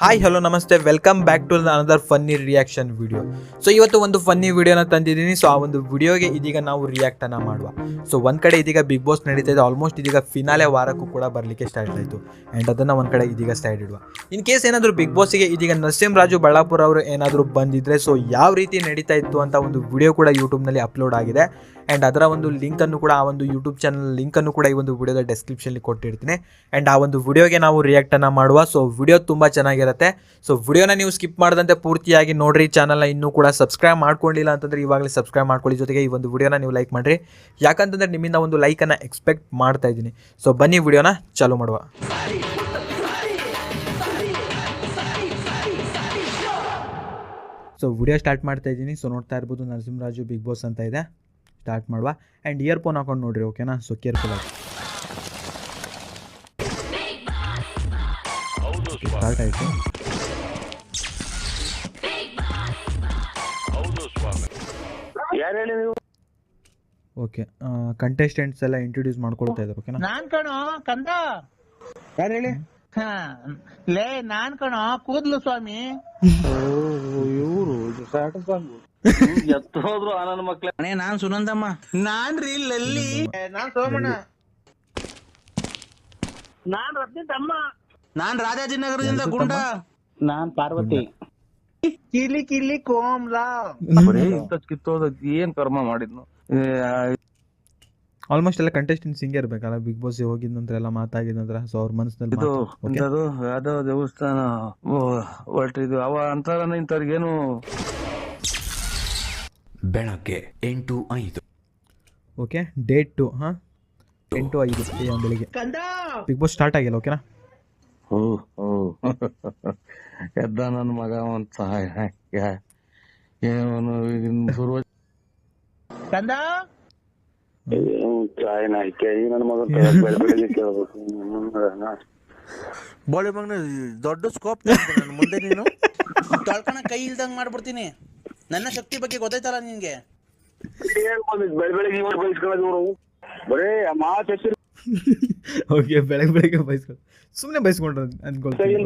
Hi hello ನಮಸ್ತೆ welcome back to another funny reaction video so ಇವತ್ತು ಒಂದು funny ವಿಡಿಯೋನ ತಂದಿದ್ದೀನಿ. ಸೊ ಆ ಒಂದು ವಿಡಿಯೋಗೆ ಇದೀಗ ನಾವು ರಿಯಾಕ್ಟ್ ಅನ್ನ ಮಾಡುವ. ಸೊ ಒಂದ್ ಕಡೆ ಇದೀಗ ಬಿಗ್ ಬಾಸ್ ನಡೀತಾ ಇದೆ. ಆಲ್ಮೋಸ್ಟ್ ಇದೀಗ ಫಿನಾಲೆ ವಾರಕ್ಕೂ ಕೂಡ ಬರಲಿಕ್ಕೆ ಸ್ಟಾರ್ಟ್ ಆಯಿತು. ಆ್ಯಂಡ್ ಅದನ್ನು ಒಂದು ಕಡೆ ಇದೀಗ ಸ್ಟಾರ್ಟ್ ಇಡುವ. ಇನ್ ಕೇಸ್ ಏನಾದರೂ ಬಿಗ್ ಬಾಸ್ಗೆ ಇದೀಗ ನರಸಿಂಹರಾಜು ಬಳ್ಳಾಪುರ ಅವರು ಏನಾದರೂ ಬಂದಿದ್ರೆ ಸೊ ಯಾವ ರೀತಿ ನಡೀತಾ ಇತ್ತು ಅಂತ ಒಂದು ವಿಡಿಯೋ ಕೂಡ ಯೂಟ್ಯೂಬ್ನಲ್ಲಿ ಅಪ್ಲೋಡ್ ಆಗಿದೆ. ಆ್ಯಂಡ್ ಅದರ ಒಂದು ಲಿಂಕನ್ನು ಕೂಡ ಆ ಒಂದು ಯೂಟ್ಯೂಬ್ ಚಾನಲ್ ಲಿಂಕನ್ನು ಕೂಡ ಈ ಒಂದು ವಿಡಿಯೋದ ಡೆಸ್ಕ್ರಿಪ್ಷನ್ಲಿ ಕೊಟ್ಟಿರ್ತೀನಿ. ಆ್ಯಂಡ್ ಆ ಒಂದು ವಿಡಿಯೋಗೆ ನಾವು ರಿಯಾಕ್ಟನ್ನು ಮಾಡುವ. ಸೊ ವಿಡಿಯೋ ತುಂಬ ಚೆನ್ನಾಗಿರುತ್ತೆ ಸೊ ವಿಡಿಯೋನ ನೀವು ಸ್ಕಿಪ್ ಮಾಡದಂತೆ ಪೂರ್ತಿಯಾಗಿ ನೋಡ್ರಿ. ಚಾನಲ್ನ ಇನ್ನೂ ಕೂಡ ಸಬ್ಸ್ಕ್ರೈಬ್ ಮಾಡ್ಕೊಂಡಿಲ್ಲ ಅಂತಂದ್ರೆ ಇವಾಗಲೇ ಸಬ್ಸ್ಕ್ರೈಬ್ ಮಾಡ್ಕೊಳ್ಳಿ. ಜೊತೆಗೆ ಈ ಒಂದು ವಿಡಿಯೋನ ನೀವು ಲೈಕ್ ಮಾಡಿರಿ. ಯಾಕಂತಂದ್ರೆ ನಿಮ್ಮಿಂದ ಒಂದು ಲೈಕನ್ನು ಎಕ್ಸ್ಪೆಕ್ಟ್ ಮಾಡ್ತಾ ಇದ್ದೀನಿ. ಸೊ ಬನ್ನಿ ವಿಡಿಯೋನ ಚಾಲೂ ಮಾಡುವ. ಸೊ ವಿಡಿಯೋ ಸ್ಟಾರ್ಟ್ ಮಾಡ್ತಾ ಇದ್ದೀನಿ. ಸೊ ನೋಡ್ತಾ ಇರ್ಬೋದು ನರಸಿಂಹರಾಜು ಬಿಗ್ ಬಾಸ್ ಅಂತ ಇದೆ. ಸ್ಟಾರ್ಟ್ ಮಾಡುವ. ಆ್ಯಂಡ್ ಇಯರ್ಫೋನ್ ಹಾಕೊಂಡು ನೋಡ್ರಿ ಓಕೆನಾ ಸೊ ಕೇರ್ಫುಲ್ ಆಗಿ. ಸ್ಟಾರ್ಟ್ ಆಯಿತು ಯಾರು ಹೇಳಿ ನೀವು? ಓಕೆ ಕಂಟೆಸ್ಟೆಂಟ್ಸ್ ಎಲ್ಲ ಇಂಟ್ರೊಡ್ಯೂಸ್ ಮಾಡ್ಕೊಳ್ತಾ ಇದ್ದಾರೆ ಓಕೆನಾ ನಾನ್ ಕಣೋ ಕಂದ. ಯಾರು ಹೇಳಿ? ಹಾ, ಲೇ ನಾನ್ ಕಣೋ ಕೂದ್ಲು ಸ್ವಾಮಿ. ಇವರು ಎತ್ತು ಸ್ವಾಮಿ ಎತ್ತೋದ್ರು ಆನಂದ ಮಕ್ಳ. ಅಣೆ ನಾನ್ ಸುನಂದಮ್ಮ. ನಾನ್ ರೀ ಲಲ್ಲಿ ನಾನ್ ಸೋಮಣ್ಣ. ನಾನ್ ರತ್ನಿತಮ್ಮ. ನಾನ್ ರಾಜಾಜಿನಗರದಿಂದ ಗುಂಡ. ನಾನ್ ಪಾರ್ವತಿ. ಕಿಲಿ ಕಿಲಿ ಕೋಮ್ಲಾ. ಬರೀ ಕಿತ್ತೋದ ಏನ್ ಕರ್ಮ ಮಾಡಿದ್ನು? ಏ, ಆಲ್ಮೋಸ್ಟ್ ಎಲ್ಲ ಕಂಟೆಸ್ಟೆಂಟ್ಸ್ ಹಿಂಗೆ ಇರ್ಬೇಕಲ್ಲ ಬಿಗ್ ಬಾಸ್ ಹೋಗಿದ ನಂತರ ಎಲ್ಲ ಮಾತಾಗಿದ ನಂತರ ಸೊ ಅವ್ರ ಮನಸ್ಸಿನಲ್ಲಿ ಇದು ಇಂಥದ್ದು ಯಾವ್ದೋ ದೇವಸ್ಥಾನ ಹೊರಟಿದ್ದು ಅವ ಅಂತಾರನ ಇಂಥವ್ರಿಗೇನು ಬೆಳಗ್ಗೆ ಎಂಟು ಐದು. ಓಕೆ ಡೇಟ್ ಟು ಹಾಂ? ಎಂಟು ಐದು AM ಬೆಳಿಗ್ಗೆ ಬಿಗ್ ಬಾಸ್ ಸ್ಟಾರ್ಟ್ ಆಗಿಲ್ಲ ಓಕೆನಾ ಓ ಓ ಎದ್ದ ನನ್ನ ಮಗ ಒಂದ್ ಸಹಾಯ ಏನು ಈಗಿನ ಶುರು ಕಂದ ನನ್ನ ಮಗನ್ ಬೆಳಗ್ಗೆ ಕೇಳ್ಬೇಕು. ಬೋಳಿ ಮಗನ ದೊಡ್ಡ ಸ್ಕೋಪ್ ನನ್ನ ಮುಂದೆ ನೀನು? ತೊಳ್ಕೊಣ ಕೈ ಇಲ್ದಂಗ್ ಮಾಡ್ಬಿಡ್ತೀನಿ. ನನ್ನ ಶಕ್ತಿ ಬಗ್ಗೆ ಗೊತ್ತಾಯ್ತಲ್ಲ ನಿನ್ಗೆ? ಬೆಳ ಬೆಳಗ್ಗೆ ಇವ್ರು ಬಯಸ್ಕೊಳ್ಳೋದು ಇವರು ಬರೇ ಮಾತು ಹೆಸರು ಓಕೆ ಬೆಳಗ್ಗೆ ಬೆಳಗ್ಗೆ ಬೈಸ್ಕೊಂಡು ಸುಮ್ಮನೆ ಬೈಸ್ಕೊಂಡ್ರು ಅನ್ಕೊಳ್ತೀನಿ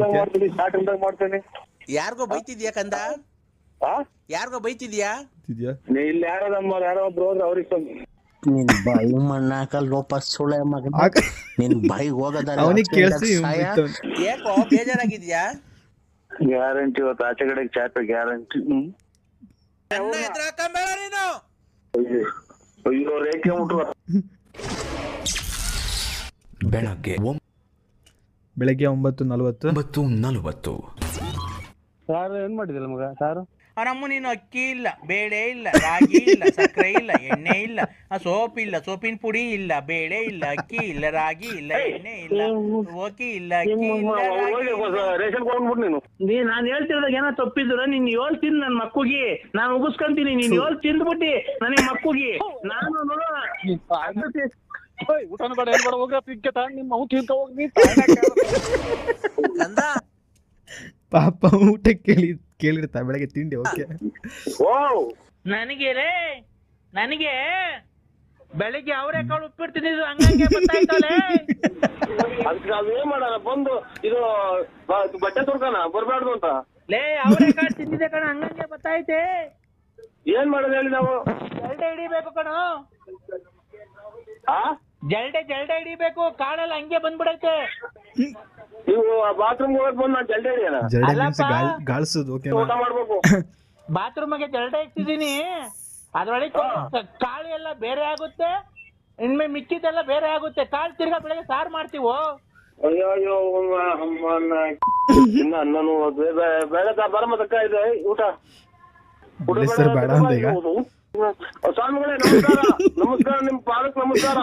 ಮಾಡ್ತೀನಿ. ಯಾರಿಗೋ ಬೈತಿದ್ಯಾ ಕಂದ? ಯಾರಿಗೋ ಬೈತಿದ್ಯಾ? ಇಲ್ಲಿ ಯಾರೋ ನಮ್ಮ ಯಾರೋ ಒಬ್ರು ಹೋದ್ರೆ ಅವ್ರಿಗೆ ನಿನ್ ಬಾಯಿ ಮಣ್ಣಾಕಲ್ ವಾಪಸ್ ಸುಳೆ ಮಗ ನಿನ್ ಬಾಯಿಗೆ ಹೋಗದ ಅವನಿಗೆ ಕೇಳಿಸಿ ಏಕೋ ಬೇಜಾರಾಗಿದ್ಯಾ? ಗ್ಯಾರಂಟಿ ಇವತ್ತು ಆಚೆ ಕಡೆ ಚಾಪ ಗ್ಯಾರಂಟಿ. ಅಯ್ಯೋ ರೇಖೆ ಮುಟ್ರು ಬೆಳಗ್ಗೆ ಬೆಳಗ್ಗೆ ಒಂಬತ್ತು ನಲವತ್ತು. ಒಂಬತ್ತು ನಲವತ್ತು. ಸಾರು ಏನ್ ಮಾಡಿದಿಲ್ಲ ಮಗ? ಸಾರು? ಅವನಮ್ಮ ನೀನು ಅಕ್ಕಿ ಇಲ್ಲ ಬೇಳೆ ಇಲ್ಲ ರಾಗಿ ಇಲ್ಲ ಸಕ್ಕರೆ ಇಲ್ಲ ಎಣ್ಣೆ ಇಲ್ಲ ಆ ಸೋಪ್ ಇಲ್ಲ ಸೋಪಿನ ಪುಡಿ ಇಲ್ಲ ಬೇಳೆ ಇಲ್ಲ ಅಕ್ಕಿ ಇಲ್ಲ ರಾಗಿ ಇಲ್ಲ ಎಣ್ಣೆ ಇಲ್ಲ ಓಕೆ ಇಲ್ಲ ಅಕ್ಕಿ ಇಲ್ಲ ರಾಗಿ ಇಲ್ಲ. ರೇಷನ್ ಕೊಡ್ಬಿಟ್ಟು ನೀನು. ನೀ ನಾನ್ ಹೇಳ್ತಿರೋದಾಗ ಏನೋ ತಪ್ಪಿದ್ರ ನೀನ್ ಏಳ್ ತಿಂದ್ ನನ್ ಮಕ್ಕುಗಿ. ನಾನು ಉಗಿಸ್ಕೊಂತೀನಿ ನೀನ್ ಏಳ್ ತಿಂದ್ಬಿಟ್ಟಿ ನನಗೆ ಮಕ್ಕುಗಿ. ನಾನು ನೋಡು, ಊಟನ ಬೇಡ ಏನ್ ಬೇಡ ಹೋಗ ಪಿಕ್ಕೆ ತಗೊಂಡ್ ನಿಮ್ಮ ಅವ್ನು ತಿಂತ ಹೋಗಿ ಕಂದ ಪಾಪ ಊಟ ಕೇಳಿ ಕೇಳಿರ್ತಾ ಬೆಳಗ್ಗೆ ತಿಂಡಿ ಓಕೆ. ಓ ನನಗೆ ರೇ ನನಗೆ ಬೆಳಿಗ್ಗೆ ಅವರೆಕಾಳು ಕಾಳು ಹಂಗಂಗೆ ಗೊತ್ತಾಯ್ತಲೆ. ಅದಕ್ಕೆ ನಾವ್ ಏನ್ ಮಾಡೋಣ ಬಂದು ಇದು ಬ- ಬಟ್ಟೆ ತುರ್ಕಣ ಬರ್ಬಾರ್ದು ಅಂತ. ಲೇ ಅವರೆಕಾಳು ತಿಂದಿದೆ ಕಣ ಹಂಗಂಗೆ ಗೊತ್ತಾಯ್ತೆ. ಏನ್ ಮಾಡೋದು ಹೇಳಿ ನಾವು? ಎರಡೇ ಹಿಡಿಬೇಕು ಕಣ. ಆ? ಜಲ್ಡೆ ಜಲ್ಡೆ ಹಿಡಿಬೇಕು. ಕಾಳೆಲ್ಲ ಹಂಗೆ ಬಂದ್ಬಿಡತ್ತೆ. ನೀವು ಬಾತ್ರೂಮ್ ಹೋಗಕ್ ಬಂದ್ ನಾನು ಜಲ್ದಿ ಹಿಡಿಯೋಣ? ಜರಡಿ ಮೀನ್ಸ್ ಅಲ್ಲಪ್ಪ. ಗಾಳ್ ಗಾಳ್ಸೋದು ಊಟ ಓಕೆನಾ ಮಾಡ್ಬೇಕು. ಬಾತ್ರೂಮ್ಗೆ ಜಲ್ಡೆ ಇಕ್ತಿದೀನಿ ಅದ್ರೊಳಗೆ ಕಾಳು ಎಲ್ಲ ಬೇರೆ ಆಗುತ್ತೆ. ಇನ್ಮೆ ಮಿಕ್ಕಿದ್ದೆಲ್ಲ ಬೇರೆ ಆಗುತ್ತೆ. ಕಾಳು ತಿರ್ಗಾ ಬೆಳಗ್ಗೆ ಸಾರ್ ಮಾಡ್ತೀವೋ? ಅಯ್ಯೋ ಅಯ್ಯೋ ಅಮ್ಮನ ಇನ್ನ ನಾನು ಬೇಡ ಬರಮತಕ್ಕ ಇದೆ ಊಟ. ಊಟ ಬಿಡಿ ಸರ್ ಬೇಡ ಅಂತ ಈಗ. ಸ್ವಾಮಿಗಳೇ ನಮಸ್ಕಾರ. ನಮಸ್ಕಾರ ನಿಮ್ ಪಾದಕ್ ನಮಸ್ಕಾರ.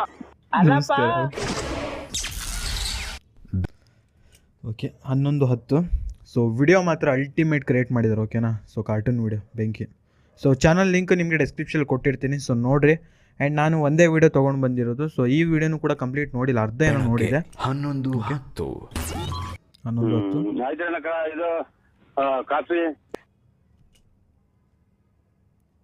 ಓಕೆ ಹನ್ನೊಂದು ಹತ್ತು. ಸೊ ವಿಡಿಯೋ ಮಾತ್ರ ಅಲ್ಟಿಮೇಟ್ ಕ್ರಿಯೇಟ್ ಮಾಡಿದ್ದಾರೆ ಓಕೆನಾ ಸೊ ಕಾರ್ಟೂನ್ ವಿಡಿಯೋ ಬೆಂಕಿ. ಸೊ ಚಾನಲ್ ಲಿಂಕ್ ನಿಮಗೆ ಡಿಸ್ಕ್ರಿಪ್ಷನ್ ಕೊಟ್ಟಿರ್ತೀನಿ. ಸೊ ನೋಡ್ರಿ. ಆ್ಯಂಡ್ ನಾನು ಒಂದೇ ವಿಡಿಯೋ ತೊಗೊಂಡು ಬಂದಿರೋದು. ಸೊ ಈ ವಿಡಿಯೋನು ಕೂಡ ಕಂಪ್ಲೀಟ್ ನೋಡಿಲ್ಲ. ಅರ್ಧ ಏನೋ ನೋಡಿದೆ. ಹನ್ನೊಂದು ಹತ್ತು. ಹನ್ನೊಂದು ಹತ್ತು. ಇದು ಕಾಫಿ.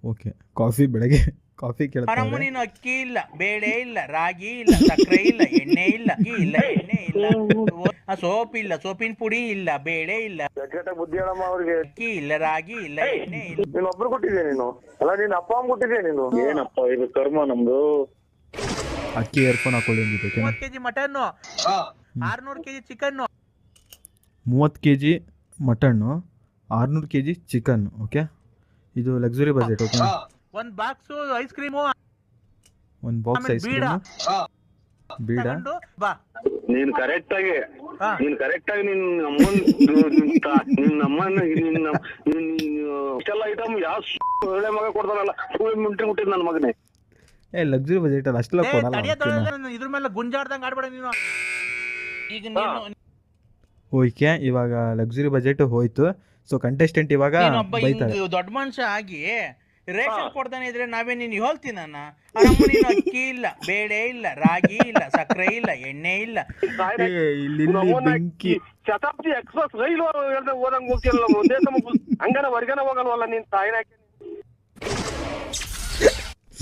ಓಕೆ ಕಾಫಿ ಬೆಳಗ್ಗೆ. ಕಾಫಿ ಕೇಳ್ತಾರೆ ನೀನು ಅಕ್ಕಿ ಇಲ್ಲ ಬೇಳೆ ಇಲ್ಲ ರಾಗಿ ಇಲ್ಲ ಸಕ್ಕರೆ ಇಲ್ಲ ಎಣ್ಣೆ ಇಲ್ಲ ಅಕ್ಕಿ ಇಲ್ಲ ಎಣ್ಣೆ ಇಲ್ಲ ಆ ಸೋಪ್ ಇಲ್ಲ ಸೋಪಿನ ಪುಡಿ ಇಲ್ಲ ಬೇಳೆ ಇಲ್ಲ ಬುದ್ಧಿ ಹೇಳಮ್ಮ ಅವ್ರಿಗೆ. ಅಕ್ಕಿ ಇಲ್ಲ ರಾಗಿ ಇಲ್ಲ ಎಣ್ಣೆ ಇಲ್ಲ. ನೀನು ಒಬ್ರು ಕೊಟ್ಟಿದ್ದೆ ನೀನು? ಅಲ್ಲ ನೀನ್ ಅಪ್ಪ ಅಮ್ಮ ಕೊಟ್ಟಿದ್ದೆ ನೀನು? ಏನಪ್ಪ ಇದು ಕರ್ಮ ನಮ್ದು. ಅಕ್ಕಿ ಏರ್ಫೋನ್ ಹಾಕೊಳ್ಳಿ ಅಂದಿದ್ದು ಓಕೆನಾ? ಮೂವತ್ತು ಕೆಜಿ ಮಟನ್ನು. ಆರ್ನೂರು ಕೆಜಿ ಚಿಕನ್ನು. ಮೂವತ್ತು ಕೆಜಿ ಮಟನ್ನು ಆರುನೂರು ಕೆ ಜಿ ಚಿಕನ್ ಓಕೆ? ಇದು ಲಕ್ಸುರಿ ಬಜೆಟ್ ಓಕೆನಾ? ಒಂದ್ ಬಾಕ್ಸ್ ಐಸ್ ಕ್ರೀಮ್ ಒಂದ್ ಬಾಕ್ಸ್ ಐಸ್ ಬೀಡ. ಕ್ರೀಮ್ ಬೀಡ? ತಗೊಂಡು ಬಾ. ನೀನ್ ಕರೆಕ್ಟ್ ಆಗಿ ಹಾ. ನೀನ್ ಕರೆಕ್ಟ್ ಆಗಿ ನಿನ್ ಅಮ್ಮನ್ ನಿನ್ ತಾ- ನಿನ್ ಅಮ್ಮನ ನಿನ್ನ ನಿನ್ ಇಷ್ಟೆಲ್ಲ ಐಟಮ್ ಯಾವ ಒಳ್ಳೆ ಮಗ ಕೊಡ್ತಾನಲ್ಲ ಸುಳ್ಳು ಮುಂಟ್ರಿ ಮುಟ್ಟಿದ್ ನನ್ನ ಮಗನೇ. ಏ ಲಕ್ಸುರಿ ಬಜೆಟ್ ಅಲ್ಲಿ ಅಷ್ಟೆಲ್ಲ ಏ, ಕೊಡಲ್ಲ ತಡಿಯೋ ಇದ್ರ ಮೇಲೆ ಗುಂಜಾಡ್ದಂಗ್ ಆಡ್ಬೇಡ ನೀನು. ಈಗ ನೀನು ಓಕೆ ಇವಾಗ ಲಕ್ಸುರಿ ಬಜೆಟ್ ಹೋಯ್ತು. ಸೊ ಕಂಟೆಸ್ಟೆಂಟ್ ಇವಾಗ ನೀನೊಬ್ಬ ಬೈತಾರೆ ಹಿಂಗ್ ದೊಡ್ಡ ಮನುಷ್ಯ ಆಗಿ ರೇಷನ್ ಕೊಡ್ತಾನೆ ಇದ್ರೆ ನಾವೇ ನೀನ್ ಹೇಳ್ತೀನಿ ನನ್ನ ಅಮ್ಮ ನೀನು ಅಕ್ಕಿ ಇಲ್ಲ ಬೇಳೆ ಇಲ್ಲ ರಾಗಿ ಇಲ್ಲ ಸಕ್ಕರೆ ಇಲ್ಲ ಎಣ್ಣೆ ಇಲ್ಲ. ಬೆಂಕಿ. ಶತಾಬ್ದಿ ಎಕ್ಸ್ಪ್ರೆಸ್ ರೈಲು ಹೋದಂಗ್ ಹೋಗ್ತಿರಲ್ಲ ಒಂದೇ ಸಮ ಹಂಗನ ಹೊರಗನ ಹೋಗಲ್ವಲ್ಲ ನೀನ್ ತಾಯಿನ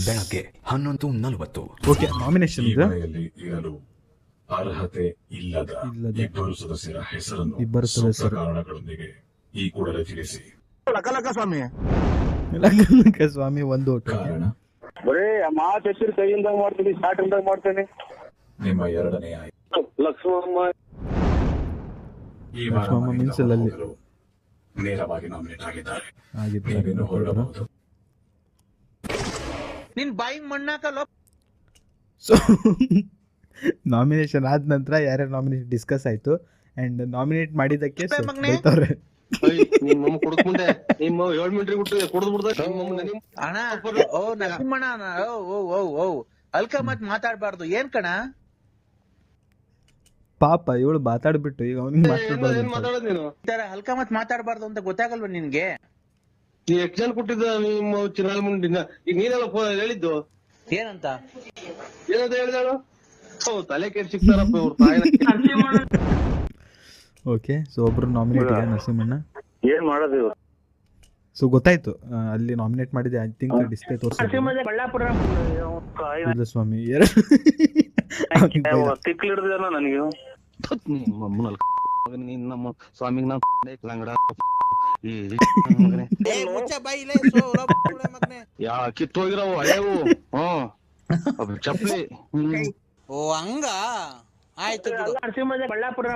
ಬೆಳಗ್ಗೆ ಹನ್ನೊಂದು ನಲವತ್ತು. ಓಕೆ ನಾಮಿನೇಷನ್ ಇರಲು ಅರ್ಹತೆ ಇಲ್ಲದ ಇಲ್ಲದ ಇಬ್ಬರು ಸದಸ್ಯರ ಹೆಸರನ್ನು ಇಬ್ಬರು ಸದಸ್ಯರ. ಕಾರಣಗಳೊಂದಿಗೆ ಈ ಕೂಡಲೇ ತಿಳಿಸಿ. ಲಕ ಸ್ವಾಮಿ. ಒಂದು ಓಟು. ಕಾರಣ? ಬರೇ ಮಾತು ಹೆಚ್ಚಿನ ಕೈಯಿಂದ ಮಾಡ್ತೀನಿ ಸ್ಟಾರ್ಟ್ ಇಂದ ಮಾಡ್ತೇನೆ. ನಿಮ್ಮ ಎರಡನೇ ಲಕ್ಷ್ಮಮ್ಮ. ಈ ಲಕ್ಷ್ಮಮ್ಮ ಮನೆಯಿಂದ ಮೀಸಲಲ್ಲಿ. ನೇರವಾಗಿ ನಾಮಿನೇಟ್ ಆಗಿದ್ದಾರೆ. ಆಗಿದ್ದು ನೀವೇನು ಹೊರಡಬಹುದು ನಿನ್ ಬಾಯಿಗೆ ಮಣ್ಣಾಕಲ್ಲ ಸೊ ನಾಮಿನೇಷನ್ ಆದ ನಂತರ ಯಾರ್ಯಾರು ನಾಮಿನೇಷನ್ ಡಿಸ್ಕಸ್ ಆಯ್ತು ಅಂಡ್ ನಾಮಿನೇಟ್ ಮಾಡಿದ್ದಕ್ಕೆ so ಮಗ್ನೆ. ಬೈತವ್ರೆ ನಿಮ್ಮ ಮುಂದೆ ನಿಮ್ಮ ಏಳ್ ಮಿಂಟ್ರಿ ಬಿಟ್ಟು ಕುಡ್ದು ಬಿಡ್ದ ಅಣ್ಣ ಓ ನರಸಿಂಹಣ್ಣ ಅಣ್ಣ, ಓ ಓ ಓ ಓ. ಅಲ್ಕ ಮತ್ ಮಾತಾಡ್ಬಾರ್ದು. ಏನ್ ಕಣ? ಪಾಪ ಇವಳು ಮಾತಾಡ್ಬಿಟ್ಟು ಈಗ ಅವ್ನಿಗೆ ಮಾತಾಡ್ಬಾರ್ದು ಅಂತ. ಮಾತಾಡೋದ್ ನೀನು? ಈ ತರ ಹಲ್ಕ ಮತ್ ಮಾತಾಡ್ಬಾರ್ದು ಅಂತ ಗೊತ್ತಾಗಲ್ವಾ ನಿನ್ಗೆ? ನೀ ಎಷ್ಟ್ ಜನ ಕೊಟ್ಟಿದ್ದ ನಿಮ್ಮ ಚಿನ್ನಾಲ್ ಮುಂಡಿನ ಈಗ ನೀನೆಲ್ಲ ಫೋನ್ ಹೇಳಿದ್ದು? ಏನಂತ? ಏನಂತ ಹೇಳಿದಾಳು ಹೌದು ತಲೆ ಕೆಡ್ ಸಿಗ್ತಾರಪ್ಪ ಇವ್ರ ತಾಯಿನ. ಓಕೆ ಸೊ ಒಬ್ರು ನಾಮಿನೇಟ್ ಇದೆ ನರಸಿಂಹಣ್ಣ? ಏನ್ ಮಾಡೋದು ಸೊ ಗೊತ್ತಾಯ್ತು ಅಲ್ಲಿ ನಾಮಿನೇಟ್ ಮಾಡಿದೆ ಐ ಥಿಂಕ್ ಡಿಸ್ಪ್ಲೇ ತೋರಿಸಿದ್ರು ಬಳ್ಳಾಪುರ. ಸ್ವಾಮಿ. ನನಗೆ ನಮ್ಮ ಸ್ವಾಮಿಗ್ ಲಂಗಡ ಏ ಮುಚ್ಚ ಬಾಯಿಲೆ ಸೋ ಮಗನೆ. ಯಾ ಕಿತ್ತೋಗಿರವು ಹಳೆವು ಹ್ಮ್ ಓ ಹಂಗ? ಆಯ್ತು ಬಳ್ಳಾಪುರ.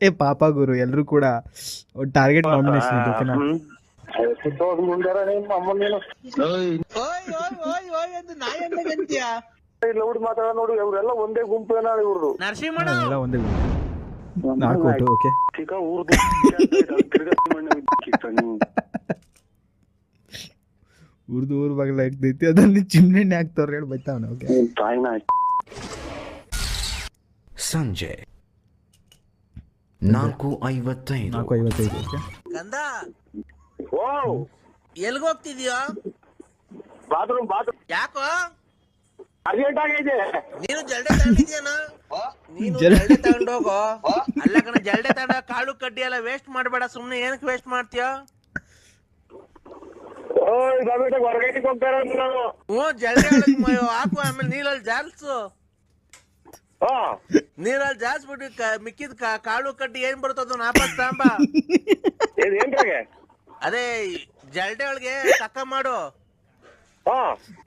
ಏ ಪಾಪ ಗುರು ಎಲ್ಲರೂ ಕೂಡ ಟಾರ್ಗೆಟ್ ಕಾಂಬಿನೇಷನ್ ಇದೆ ಓಕೆನಾ ಮುಂದಾರ ನಿಮ್ಮ ಅಮ್ಮನ್ ನೀನು ಓಯ್ ಓಯ್ ಓಯ್ ಓಯ್ ಎಂದು ನಾಯಿ ಅಂದಂಗ್ ಅಂತೀಯ ಲೌಡ್ ಮಾತಾಡ ನೋಡಿ ಇವರೆಲ್ಲ ಒಂದೇ ಗುಂಪು ಎಲ್ಲ ಒಂದೇ ನಾಲ್ಕು ಓಕೆ ನೀವು. ಊರ್ದು ಊರ್ ಬಾಗಿಲ ಹಾಕ್ತೈತಿ ಅದಲ್ಲಿ ಚಿಮ್ನೆಣ್ಣೆ ಹಾಕ್ತಾವ್ರ ಹೇಳಿ ಬೈತಾವನೆ ಓಕೆ. ಸಂಜೆ ನಾಲ್ಕು ಐವತ್ತೈದು. ನಾಲ್ಕು ಐವತ್ತೈದು ಗಂಧ ಓ ಎಲ್ಗೋಗ್ತಿದ್ಯೋ? Bathroom bathroom. ಯಾಕೋ? ಅರ್ಜೆಂಟ್ ಆಗೈತೆ ನೀನು ಜಲ್ಡೆ ತಗೊಂಡಿದ್ಯಾನ? ನೀನು ಜಲ್- ಜಲ್ಡೆ ತಗೊಂಡೋಗೋ? ಅಲ್ಲ ಕಣ ಜಲ್ಡೆ ತಗೊಂಡ ಕಾಳು ಕಡ್ಡಿ ಎಲ್ಲ ವೇಸ್ಟ್ ಮಾಡಬೇಡ ಸುಮ್ನೆ ಏನಕ್ಕೆ ವೇಸ್ಟ್ ಮಾಡ್ತೀಯ? ಓ ಬಾಬೇಟ ಹೊರಗೈಟಿಗೆ ಹೋಗ್ತಾರ ನಾನು ಹ್ಞೂ ಜಲ್ಡೆ ಹಾಕು ಆಮೇಲೆ ನೀರಲ್ಲಿ ಜಾಲ್ಸು ನೀರಲ್ಲಿ ಜಾಸ್ಬಿಟ್ಟು ಮಿಕ್ಕಿದ ಕಾಳು ಕಡ್ಡಿ ಏನ್ ಬರ್ತದ ನಾಪತ್ ತಾಂಬ ಅದೇ ಜಲ್ಡೆ ಒಳಗೆ ಕಕ್ಕ ಮಾಡು. ಹಾ.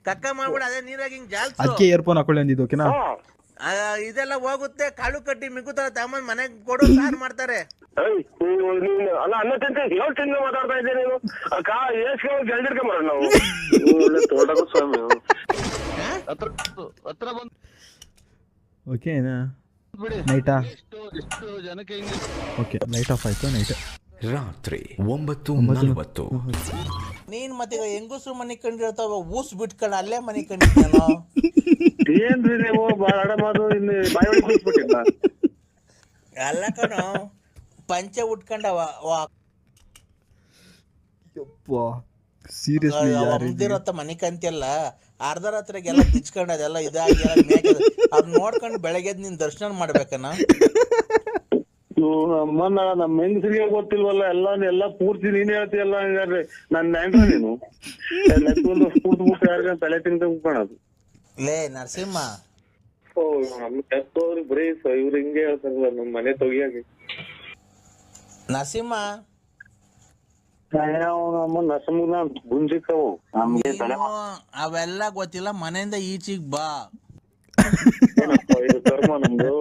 ಕಕ್ಕ ಮಾಡ್ಬಿಡ ಅದೇ ನೀರಾಗಿ ಹಿಂಗ್ ಜಾಲ್ಸು. ಅದಕ್ಕೆ ಇಯರ್ಫೋನ್ ಹಾಕೊಳ್ಳಿ ಅಂದಿದ್ದು ಓಕೆನಾ? ಇದೆಲ್ಲ ಹೋಗುತ್ತೆ ಕಾಳು ಕಡ್ಡಿ ಮಿಗುತ್ತಾರ ತಮ್ಮನ್ ಮನೆಗ್ ಕೊಡು ಸಾರ್ ಮಾಡ್ತಾರೆ. ಅಲ್ಲ ಅನ್ನ ತಿಂತ ಮಾತಾಡ್ತಾ ಇದ್ದೆ ನೀನು ಕಾ ನಾವು. ಸ್ವಾಮಿ. ಹತ್ರ ಬಂದ್ ಓಕೆ ನೈಟಾ ಓಕೆ ಲೈಟ್ ಆಫ್ ಆಯ್ತು ನೈಟ್ ರಾತ್ರಿ ಒಂಬತ್ತು ನಲವತ್ತು. ನೀನ್ ಮತ್ತೆ ಈಗ ಮನಿ ಮನೆ ಕಂಡಿರ್ತಾವ ಊಸ್ ಬಿಟ್ಕೊಂಡು ಅಲ್ಲೇ ಮನೆ ಕಂಡಿದ್ದಾನೋ ಏನ್ರಿ ನೀವು? ಬಾಳ ಮಾತು ಇಲ್ಲಿ ಬಾಯಿ ಒಳಗೆ ಕೂತ್ಬಿಟ್ಟಿಲ್ಲ ಅಲ್ಲ ಕಣೋ ಪಂಚೆ ಉಟ್ಕೊಂಡವ ಸೀರಿಯಸ್ಲಿ ಅಮ್ದಿರತ್ತ ಮನೆ ಕಂತಿಯಲ್ಲ ಅರ್ಧ ರಾತ್ರಿಗೆಲ್ಲ ಬಿಚ್ಕೊಂಡ್ ಅದೆಲ್ಲ ಇದಾಗಿ ಎಲ್ಲ ಮೇಕದ ಅದ್ ನೋಡ್ಕೊಂಡು ಬೆಳಗ್ಗೆ ನಿನ್ ದರ್ಶನ ಮಾಡ್ಬೇಕನ? ನಮ್ಮನ್ನ ನಮ್ಮ ಹೆಂಗಸರಿಗೆ ಗೊತ್ತಿಲ್ವಲ್ಲ ಎಲ್ಲ ಎಲ್ಲ ಪೂರ್ತಿ ನೀನ್ ಹೇಳ್ತೀಯಲ್ಲ ಹಂಗಾದ್ರೆ. ನನ್ ನೆಂಟ್ರ ನೀನು. ನೆಕ್ಕೊಂಡು ಕೂರ್ದು ಬಿಟ್ಟು ಯಾರಿಗ ತಲೆ ತಿಂತ ಕುತ್ಕೊಳದು ಲೇ ನರಸಿಂಹ. ಓ ನಮ್ಮ ಕೆಟ್ಟವ್ರು ಬರೀ ಇವ್ರು ಹಿಂಗೆ ಹೇಳ್ತಾರಲ್ಲ ನಮ್ಮ ಮನೆ ತೊಗಿಯಾಗಿ. ನರಸಿಂಹ. ನಮ್ಗೆ ತಲೆ ಅವೆಲ್ಲ ಗೊತ್ತಿಲ್ಲ ಮನೆಯಿಂದ ಈಚೆಗ್ ಬಾ. ಏನಪ್ಪ ಇದು ಕರ್ಮ ನಮ್ದು?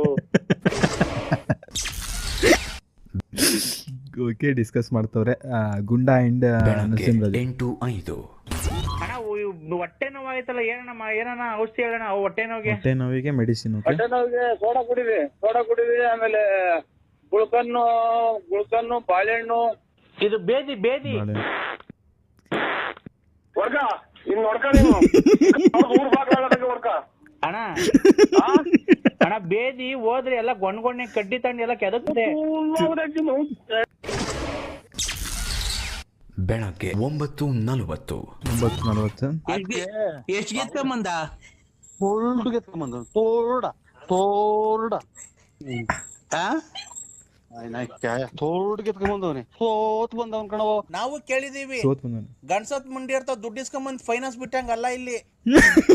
ಓಕೆ ಡಿಸ್ಕಸ್ ಮಾಡ್ತವ್ರೆ. ಆ, ಗುಂಡ ಅಂಡ್ ನರಸಿಂಹರಾಜ್ ಎಂಟು ಐದು. ಅಣ್ಣ ಉ- ಹೊಟ್ಟೆ ನೋವಾಯ್ತಲ್ಲ ಏನಣ್ಣ ಏನಣ್ಣ ಔಷಧಿ ಹೇಳೋಣ ಹೊಟ್ಟೆ ನೋವಿಗೆ? ಹೊಟ್ಟೆ ನೋವಿಗೆ ಮೆಡಿಸಿನ್ ಓಕೆ ಹೊಟ್ಟೆ ನೋವಿಗೆ ಸೋಡಾ ಕುಡಿರಿ ಸೋಡಾ ಕುಡಿರಿ ಆಮೇಲೆ ಗುಳ್ಕನ್ನು ಗುಳ್ಕನ್ನು ಬಾಳೆಹಣ್ಣು ಇದು ಬೇದಿ ಬೇದಿ. ವರ್ಗ ಇನ್ ನೀನು ಊರ್ ವರ್ಗ. ಅಣ್ಣ ಅಣ್ಣ ಬೇದಿ ಹೋದ್ರೆ ಎಲ್ಲ ಗೊಂಡ್ಗೊಂಡೆ ಕಡ್ಡಿ ತಂಡ ಎಲ್ಲ ಕೆದಕ್ತದೆ. ಬೆಳಗ್ಗೆ ಒಂಬತ್ತು ನಲವತ್ತು. ಒಂಬತ್ತು ನಲವತ್ತು. ಎಷ್ಟು ಗೆತ್ಕೊಂಬಂದ ತೋರ್ಡ್ ಗೆತ್ಕೊಂಬಂದ ತೋರ್ಡ ತೋರ್ಡ. ತೋರ್ಡ್ ಗೆತ್ಕೊಂಬಂದವನಿ ಸೋತ್ ಬಂದವನ್ ಕಣವ ನಾವು ಕೇಳಿದೀವಿ. ಸೋತ್ ಬಂದನು ಗಂಡ್ಸತ್ ಮುಂಡಿ ಇರ್ತಾವ ದುಡ್ಡು ಇಸ್ಕೊಂಬಂದ್ ಫೈನಾನ್ಸ್ ಬಿಟ್ಟಂಗ ಅಲ್ಲ ಇಲ್ಲಿ.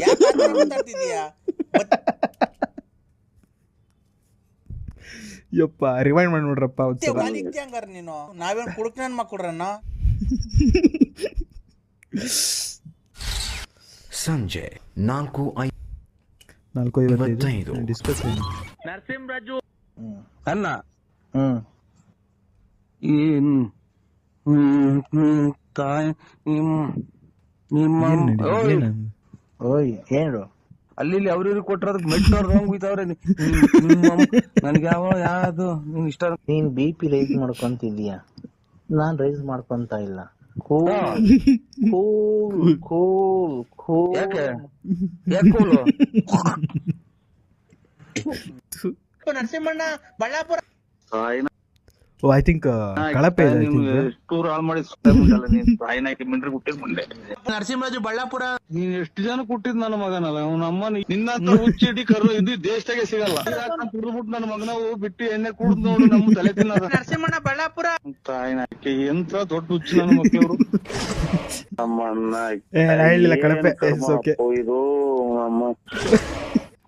ಯಾಕ್ ಆ ಥರ ಮಾತಾಡ್ತಿದೀಯಾ ಯಪ್ಪ ರಿವೈಂಡ್ ಮಾಡಿ ನೋಡ್ರಪ್ಪ ಒಂದ್ಸಲ ವಾಲಿಕ್ತಿ ಹಂಗಾರ ನೀನು? ನಾವೇನ್ ಕುಡುಕ್ ನನ್ ಮಕ್ಕಳ್ರನ್ನ ಸಂಜೆ ನಾಲ್ಕು ಐ ನಾಲ್ಕು ಐವತ್ತೈದು. ಇವತ್ತೈದು. ಡಿಸ್ಕಸ್ ನರಸಿಂಹರಾಜು. ಅಲ್ಲ ಹ್ಮ್. ಏನ್ ಹ್ಮ್ ಹ್ಮ್ ತಾಯಿ ನಿಮ್ ನಿಮ್ಮ ಓಯ್ ಓಯ್ ಏನು ಅಲ್ಲಿ ಇಲ್ಲಿ ಅವ್ರಿವ್ರು ಕೊಟ್ಟಿರೋದಕ್ಕೆ ಮೆಟ್ಟವ್ರ ಹೋಗ್ಬಿತ್ತವ್ರೆ ನನ್ಗೆ ಯಾವ ಯಾವ್ದು? ನೀನ್ ಇಷ್ಟ ನೀನ್ ಬಿ ಪಿ ರೈಸ್ ಮಾಡ್ಕೊಂತಿದೀಯ ನಾನ್ ರೈಸ್ ಮಾಡ್ಕೊಂತ ಇಲ್ಲ. ಕೂಲ್ ಕೂಲ್ ಕೂಲ್ ಕೂಲ್ ಯಾಕೆ? ಯಾಕೆ ನರಸಿಂಹಣ್ಣ ಬಳ್ಳಾಪುರ. ಓ ಐ ಥಿಂಕ್ ಕಳಪೆ ಇದೆ ಐ ಥಿಂಕ್ ಟೂರ್ ಹಾಳು ಮಾಡಿ ಸುತ್ತಮುತ್ತಲ ನೀನ್? ತಾಯಿನ ಹಾಕಿ ಮಿಂಡ್ರಿ ಹುಟ್ಟಿದ್ ಮುಂದೆ ನರಸಿಂಹರಾಜು ಬಳ್ಳಾಪುರ. ನೀನ್ ಎಷ್ಟು ಜನ ಕೊಟ್ಟಿದ್ ನನ್ನ ಮಗನಲ್ಲ? ಅವ್ನ ಅಮ್ಮ ನಿನ್ನ ಹುಚ್ಚಿಡಿ ಕರು ಇದು ದೇಶದಾಗೆ ಸಿಗಲ್ಲ. ಕುಡಿದ್ಬಿಟ್ಟು ನನ್ನ ಮಗನವು ಬಿಟ್ಟು ಎಣ್ಣೆ ಕುಡಿದ್ ನೋಡಿ ನಮ್ಮ ತಲೆ ತಿನ್ನದ. ನರಸಿಂಹಣ್ಣ ಬಳ್ಳಾಪುರ. ತಾಯಿನ ಹಾಕಿ ಎಂತ ದೊಡ್ಡ ಹುಚ್ಚು ನನ್ನ ಮಕ್ಕಳವರು ನಮ್ಮ ಅಣ್ಣ ಹೇಳಿಲ್ಲ ಕಳಪೆ. ಇದು ಅಮ್ಮ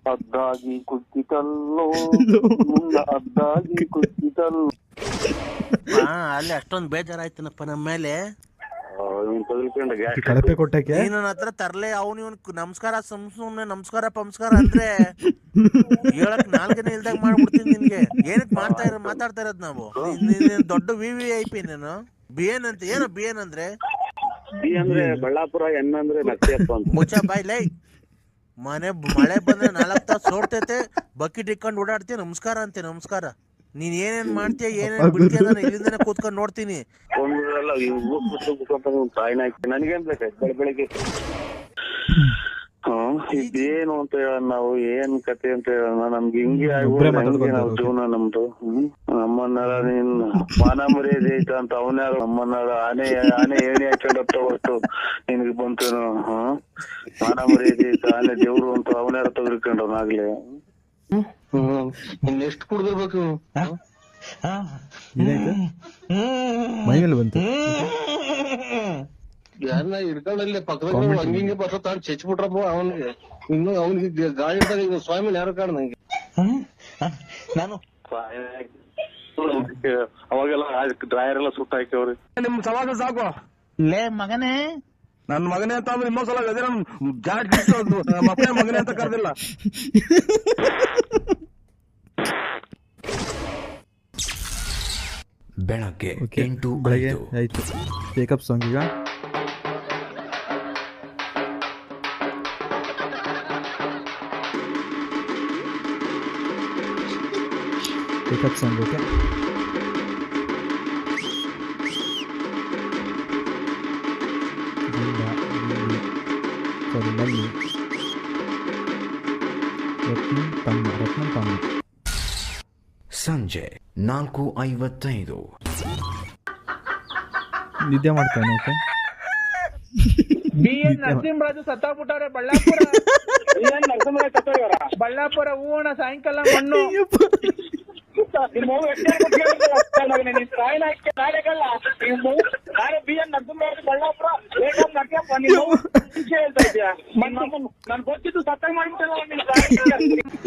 ಅದ್ದಾಗಿ ಕುಗ್ಗಿತಲ್ಲೋ ಮುಂದ ಅದ್ದಾಗಿ ಕುಗ್ಗಿತಲ್ಲೋ ಹಾ ಅಲ್ಲಿ ಅಷ್ಟೊಂದು ಬೇಜಾರಾಯ್ತನಪ್ಪ ನಮ್ಮ ಮೇಲೆ. ಕಳಪೆ ಕೊಟ್ಟಕ್ಕೆ? ನೀನು ನನ್ನ ಹತ್ರ ತರ್ಲೆ ಅವ್ನು ಇವನ್ ನಮಸ್ಕಾರ ಸುಮ್ನೆ ನಮಸ್ಕಾರ ಪಂಸ್ಕಾರ ಅಂದ್ರೆ ಹೇಳಕ್ ನಾಲ್ಕನೇ ಇಲ್ದಾಗ ಮಾಡ್ಬಿಡ್ತೀನಿ ನಿನ್ಗೆ. ಏನಕ್ ಮಾಡ್ತಾ ಇರೋ ಮಾತಾಡ್ತಾ ಇರೋದ್ ನಾವು? ನೀನ್- ದೊಡ್ಡ ವಿ ವಿ ಐ ಪಿ ನೀನು. ಬಿ ಎನ್ ಅಂತ ಏನು ಬಿ ಎನ್ ಅಂದ್ರೆ? ಬಿ ಅಂದ್ರೆ ಬಳ್ಳಾಪುರ ಎನ್ ಅಂದ್ರೆ ಮುಚ್ಚ ಬಾಯ್ ಲೈ ಮನೆ ಮಳೆ ಬಂದ್ರೆ ನಾಲ್ಕು ತಾಸು ಸೋಡ್ತೈತೆ ಬಕೆಟ್ ಇಟ್ಕೊಂಡು ಓಡಾಡ್ತೀಯ, ನಮಸ್ಕಾರ ಅಂತೆ, ನಮಸ್ಕಾರ. ನೀನ್ ಏನೇನ್ ಮಾಡ್ತೀಯ, ಏನೇನ್ ಬಿಡ್ತೀಯ ನಾನು ಇಲ್ಲಿಂದನೇ ಕೂತ್ಕೊಂಡು ನೋಡ್ತೀನಿ. ನನಗೇನ್ ಬೇಕಾಯ್ತು? ಹ್ಮ್ ಇದೇನು ಅಂತ ಹೇಳೋಣ ನಾವು ಏನ್ ಕತೆ ಅಂತ ಹೇಳೋಣ ನಮ್ಗೆ ಹಿಂಗೆ ಆಗಿ ಆಗ್ಬೋದು ನಾವು ಜೀವನ ನಮ್ದು. ಹ್ಮ್ ನಮ್ಮನ್ನಾರ ನೀನ್ ಮಾನ ಮರ್ಯಾದೆ ಐತ ಅಂತ ಅವನೇ ನಮ್ಮನ್ನಾರ ಆನೆ ಆನೆ ಏಣಿ ಹಾಕೊಂಡ್ ಹತ್ತ ನಿನ್ಗೆ ಬಂತೇನು ಹ್ಮ್ ಮಾನ ಮರ್ಯಾದೆ ಐತ ಆನೆ ದೇವ್ರು ಅಂತ ಅವನ್ಯಾರ ತೆಗೆದುಕೊಂಡವನಾಗ್ಲೇ ಹ್ಮ್. ಎಷ್ಟು ಕುಡ್ದಿರ್ಬೇಕು? ಏನಾಯ್ತು ಮೈ ಮೇಲೆ ಬಂತು. ಯಾರನ್ನ ಹಿಡ್ಕೊಂಡಲ್ಲಿ ಪಕ್ಕದಾಗ ಹಂಗಿಂಗೆ ಬರ್ತಾ ಚೆಚ್ಬಿಟ್ರಪ್ಪ ಅವನಿಗೆ ಇನ್ನು ಅವನಿಗೆ ಗಾಳಿ ಈಗ ಸ್ವಾಮಿ ಯಾರು ಕಾಣ ನಂಗೆ? ನಾನು. ಅವಾಗೆಲ್ಲ ಡ್ರಾಯರ್ ಎಲ್ಲ ಸುಟ್ಟ ಹಾಕ್ಯವ್ರಿ ನಿಮ್ ಸವಾಗ ಸಾಕು. ಲೇ ಮಗನೇ. ನನ್ ಮಗನೇ ಅಂತ ಅಂದ್ರೆ ಅದೇ ಜಾಡ್ ಮಕ್ಕಳ ಮಗನೇ ಅಂತ ಕರೆದಿಲ್ಲ. ಬೆಳಗ್ಗೆ ಎಂಟು ಬೆಳಗ್ಗೆ ಆಯ್ತು. ಬೇಕಪ್ ಸಾಂಗ್ ಈಗ. ಸಾಂಗ್ ಓಕೆ ಸಾರಿ ನಲ್ಲಿ ರತ್ನ ತಮ್ಮ ರತ್ನ ತಮ್ಮ ಸಂಜೆ ನಾಲ್ಕು ಐವತ್ತೈದು. ನಿದ್ದೆ ಮಾಡ್ತಾನೆ ಓಕೆ ಬಿ ಎನ್ ನರಸಿಂಹರಾಜು ಸತ್ತಾಗ್ಬಿಟ್ಟವ್ರೆ ಬಳ್ಳಾಪುರ. ಬಳ್ಳಾಪುರ ಹೂವಣ ಸಾಯಂಕಾಲ ಮಣ್ಣು. ನಿಮ್ಮ ಮಗು ಎಷ್ಟು ಜನ ಅಷ್ಟೇ ಮಗನೇ, ನೀನ್ ರಾಯನ ಹಾಕಿ ನಾಳೆಗಲ್ಲ. ನಿಮ್ಮ ಮಗು ನಾಳೆ ಬಿ ಎನ್ ನರಸಿಂಹರಾಜು ಬಳ್ಳಾಪುರ ಏಕಂ ನರಸಿಂಹಪ್ಪ ನೀನು ವಿಷಯ ಹೇಳ್ತಾ ಇದೀಯ? ನನ್ ಗೊತ್ತಿದ್ದು ಸತ್ತಾಗ ಮಾಡ್ಬಿಟ್ಟಲ್ಲ ನೀನು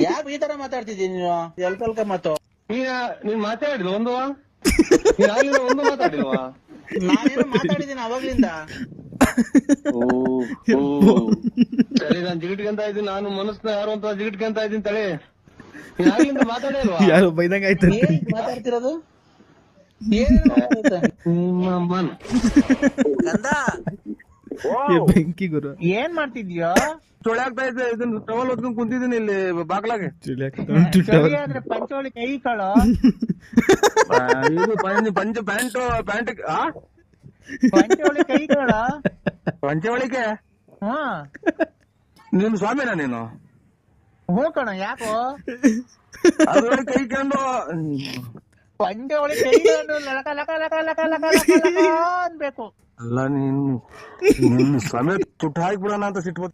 ಯಾಕೆ ಈ ತರ ಮಾತಾಡ್ತಿದ್ದೀನಿ ನೀನು? ಎಲ್ಕ ಎಲ್ಕ ಮಾತು? ನೀನ್ ಒಂದು ನೀನ್ ಆಗ್ಲಿಲ್ಲ ಒಂದು ಮಾತಾಡಿಲ್ವಾ ನಾನೇನೋ ಮಾತಾಡಿದ್ದೀನಿ ಅವಾಗ್ಲಿಂದ. ತಳಿ ನಾನ್ ಜಿಗಿಟ್ಕೊಂತ ಇದ್ದೀನಿ. ನಾನು ಮನಸ್ನ ಯಾರು ಅಂತ ಜಿಗಿಟ್ಕೊಂತ ಇದ್ದೀನಿ ತಳಿ ಯಾರು ಬೈದಂಗ ಆಯ್ತು ಏನ್ ಮಾತಾಡ್ತಿರೋದು? ಬೆಂಕಿ ಗುರು. ಏನ್ ಮಾಡ್ತಿದ್ಯೋ? ತೊಳ್ಯಾಗ್ತಾ ಇದ್ದೆ ಇದನ್ನ ಟವಲ್ ಹೊತ್ಕೊಂಡ್ ಕುಂತಿದ್ದೀನಿ ಇಲ್ಲಿ ಬಾಗ್ಲಾಗೆ. ಚಳಿ ಆಗ್ತಾ ಉಂಟು ಚಳಿ ಆದ್ರೆ ಪಂಚವಳಿ ಕೈ ಕಳೋ? ಇದು ಪಂಚ ಪಂಚ ಪ್ಯಾಂಟ್ ಪ್ಯಾಂಟ್ ಆ? ಕೈ ಕಳ? ಪಂಚವಳಿಕೆ? ಹಾ. ನೀನು ಸ್ವಾಮಿನ ನೀನು? ಹ್ಞೂ ಕಣ ಯಾಕೋ? ಅದ್ರೊಳಗೆ ಕೈ ಕಂಡು ಪಂಚವಳಿ ಕೈ ಲಕ ಲಕ ಲಕ ಲಕ ಲಕ ಲಕ ಲಕ ಅನ್ಬೇಕು. ಅಲ್ಲ ನೀನು ನಿನ್ನ ಸಮೇತ ತುಟ್ಟು ಹಾಕ್ಬಿಡೋಣ ಅಂತ ಸಿಟ್ಟು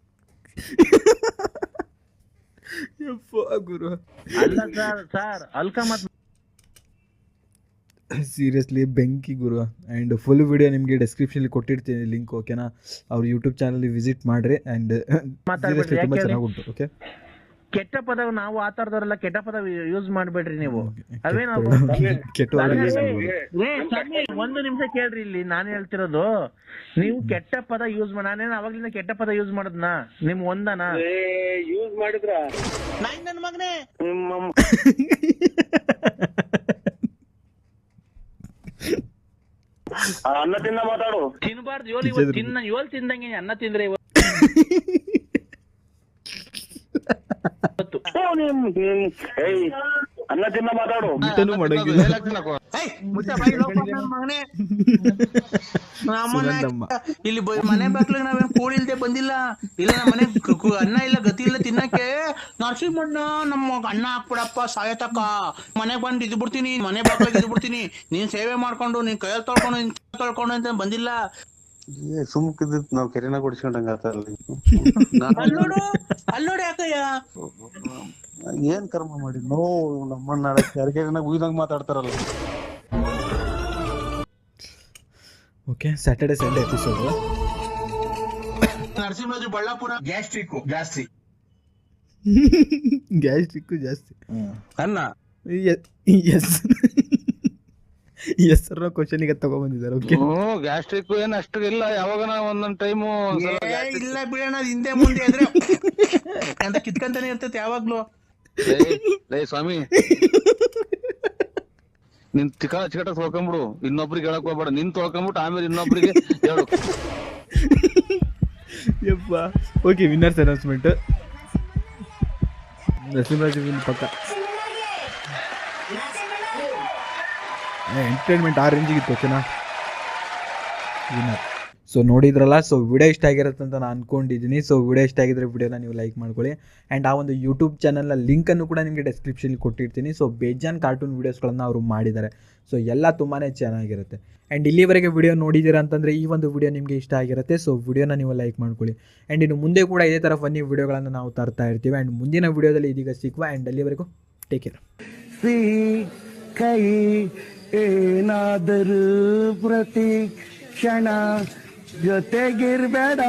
ಯಪ್ಪ ಗುರು. ಅಲ್ಲ ಸರ್ ಸರ್ ಅಲ್ಕ ಮತ್ ಸೀರಿಯಸ್ಲಿ ಬೆಂಕಿ ಗುರು. ಆ್ಯಂಡ್ ಫುಲ್ ವಿಡಿಯೋ ನಿಮಗೆ ಡಿಸ್ಕ್ರಿಪ್ಷನಲ್ಲಿ ಕೊಟ್ಟಿರ್ತೀನಿ ಲಿಂಕ್ ಓಕೆನಾ ಅವ್ರ ಯೂಟ್ಯೂಬ್ ಚಾನಲ್ ವಿಸಿಟ್ ಮಾಡಿರಿ ಆ್ಯಂಡ್ ತುಂಬ ಚೆನ್ನಾಗಿ ಉಂಟು ಓಕೆ ಕೆಟ್ಟ ಪದ ನಾವು ಆ ತರದವರೆಲ್ಲ ಕೆಟ್ಟ ಪದ ಯೂಸ್ ಮಾಡ್ಬೇಡ್ರಿ ನೀವು. ಅವೇನೋ ಒಂದು ನಿಮಿಷ ಕೇಳ್ರಿ ಇಲ್ಲಿ ನಾನು ಹೇಳ್ತಿರೋದು. ನೀವು ಕೆಟ್ಟ ಪದ ಯೂಸ್ ಮಾಡ ನಾನೇನು ಅವಾಗ್ಲಿಂದ ಕೆಟ್ಟ ಪದ ಯೂಸ್ ಮಾಡದ್ನ? ನಿಮ್ ಒಂದನ? ಯೂಸ್ ಮಾಡಿದ್ರ? ನನ್ ಮಗನೇ. ನಿಮ್ಮ ಅನ್ನ ತಿನ್ನ ಮಾತಾಡು. ತಿನ್ಬಾರ್ದು ಯೋಲ್ ಇವತ್ತು ತಿನ್ನ ಯೋಲ್ ತಿಂದಂಗೆ ಅನ್ನ ತಿಂದ್ರೆ ಇವತ್ತು ಓ, ನೀನ್ ನೀನ್- ಏಯ್ ಅನ್ನ ತಿನ್ನ ಮಾತಾಡು. ಊಟನೂ ಮಾಡಂಗಿಲ್ಲ. ಇಲ್ಲಿ ಮನೆ ಬಾಗ್ಲಿಗೆ ನಾವೇನ್ ಕೋಳಿ ಇಲ್ದೆ ಬಂದಿಲ್ಲ. ಇಲ್ಲ ನಮ್ಮ ಮನೆ ಅನ್ನ ಇಲ್ಲ ಗತಿ ಇಲ್ಲ ತಿನ್ನಕ್ಕೆ. ನರಸಿಂಹಣ್ಣ ನಮ್ಮ ಅಣ್ಣ ಹಾಕ್ಬಿಡಪ್ಪ ಸಾಯತಕ್ಕ. ಮನೆಗ್ ಬಂದು ಇದ್ ಬಿಡ್ತೀನಿ ಮನೆ ಬಾಗ್ಲಾಗ ಇದ್ ಬಿಡ್ತೀನಿ. ನೀನ್ ಸೇವೆ ಮಾಡ್ಕೊಂಡು ನೀನ್ ಕೈಯಲ್ಲಿ ತೊಳ್ಕೊಂಡು ನೀನ್ ತೊಳ್ಕೊಂಡು ಅಂತ ಬಂದಿಲ್ಲ. ಸುಮ್ಕಿದ್ ನಾವ್ ಕೆರೆನ ಕೊಡಿಸ್ಕೊಂಡಂಗ ಅಲ್ಲೋಡು ಅಲ್ಲೋಡು ಯಾಕಯ್ಯ? ಏನ್ ಕರ್ಮ ಮಾಡಿ? ನೋ ನಮ್ಮನ್ನ ಕೆರೆನ ಉಯ್ದಂಗ್ ಮಾತಾಡ್ತಾರಲ್ಲ. Okay Saturday Sunday episode Narasimharaju Ballapura. Gastric gastric. Gastric ಜಾಸ್ತಿ. ಅನ್ನ. ಎಸ್ ಹೆಸರು ಕ್ವಶನಿಗೆ ತಗೊಂಬಂದಿದ್ದಾರೆ ಓಕೆ ಹ್ಮ್ ಗ್ಯಾಸ್ಟ್ರಿಕ್ ಏನ್ ಅಷ್ಟು ಇಲ್ಲ ಯಾವಾಗ ಒಂದೊಂದ್ ಟೈಮು ಇಲ್ಲ ಬಿಡೋಣ ಅದ್ ಹಿಂದೆ ಮುಂದೆ ಇದ್ರೆ ಅಂತ ಕಿತ್ಕಂತಾನೆ ಇರ್ತೈತೆ ಯಾವಾಗ್ಲೂ. ಲೇ ಸ್ವಾಮಿ. ನಿನ್ ಚಿಕ್ಕ ಚಿಕಟ ತೊಳ್ಕೊಂಬಿಡು ಇನ್ನೊಬ್ರಿಗೆ ಹೇಳಕ್ ಹೋಗ್ಬೇಡ. ನಿನ್ ತೊಳ್ಕೊಂಬಿಟ್ಟು ಆಮೇಲೆ ಇನ್ನೊಬ್ರಿಗೆ ಹೇಳು. ಯಪ್ಪ. Okay winners announcement Narasimharaj win ಪಕ್ಕ. ಎಂಟರ್ಟೈನ್ಮೆಂಟ್ ಆ ರೇಂಜಿಗೆ ಇತ್ತು ಓಕೆನಾ ಸೊ ನೋಡಿದ್ರಲ್ಲ ಸೊ ವಿಡಿಯೋ ಇಷ್ಟ ಆಗಿರುತ್ತೆ ಅಂತ ನಾನು ಅಂದ್ಕೊಂಡಿದ್ದೀನಿ ಸೊ ವಿಡಿಯೋ ಇಷ್ಟ ಆಗಿದ್ರೆ ವಿಡಿಯೋನ ನೀವು ಲೈಕ್ ಮಾಡ್ಕೊಳ್ಳಿ. ಆ್ಯಂಡ್ ಆ ಒಂದು ಯೂಟ್ಯೂಬ್ ಚಾನಲ್ನ ಲಿಂಕನ್ನು ಕೂಡ ನಿಮಗೆ ಡಿಸ್ಕ್ರಿಪ್ಷನ್ಗೆ ಕೊಟ್ಟಿರ್ತೀನಿ. ಸೊ ಬೇಜಾನ್ ಕಾರ್ಟೂನ್ ವೀಡಿಯೋಸ್ಗಳನ್ನು ಅವರು ಮಾಡಿದ್ದಾರೆ. ಸೊ ಎಲ್ಲ ತುಂಬಾ ಚೆನ್ನಾಗಿರುತ್ತೆ. ಆ್ಯಂಡ್ ಇಲ್ಲಿವರೆಗೆ ವಿಡಿಯೋ ನೋಡಿದ್ದೀರಾ ಅಂತಂದರೆ ಈ ಒಂದು ವಿಡಿಯೋ ನಿಮಗೆ ಇಷ್ಟ ಆಗಿರುತ್ತೆ. ಸೊ ವಿಡಿಯೋನ ನೀವು ಲೈಕ್ ಮಾಡ್ಕೊಳ್ಳಿ. ಆ್ಯಂಡ್ ಇನ್ನು ಮುಂದೆ ಕೂಡ ಇದೇ ಥರ ಫನ್ನಿ ವಿಡಿಯೋಗಳನ್ನು ನಾವು ತರ್ತಾ ಇರ್ತೀವಿ. ಆ್ಯಂಡ್ ಮುಂದಿನ ವಿಡಿಯೋದಲ್ಲಿ ಇದೀಗ ಸಿಕ್ಕುವ ಆ್ಯಂಡ್ ಅಲ್ಲಿವರೆಗೂ ಟೇಕ್ ಕೇರ್ ಕೈ ಏನಾದರೂ ಪ್ರತಿ ಕ್ಷಣ ಜೊತೆಗಿರ್ಬೇಡ.